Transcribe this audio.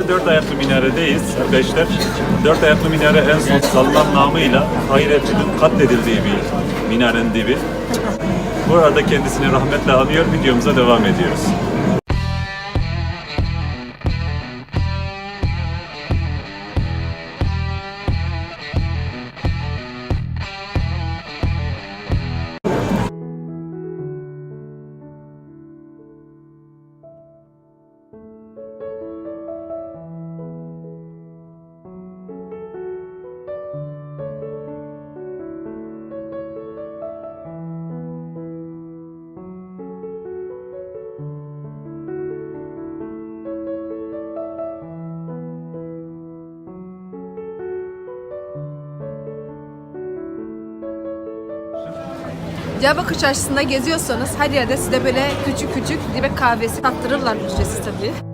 Dört ayaklı minaredeyiz arkadaşlar. Dört ayaklı minare en son salınan namıyla Hayrettin'in katledildiği bir minarenin dibi. Burada kendisini rahmetle anıyor, videomuza devam ediyoruz. Diyarbakır Çarşısı'nda geziyorsanız her yerde size böyle küçük küçük dibek kahvesi tattırırlar ücretsiz tabii.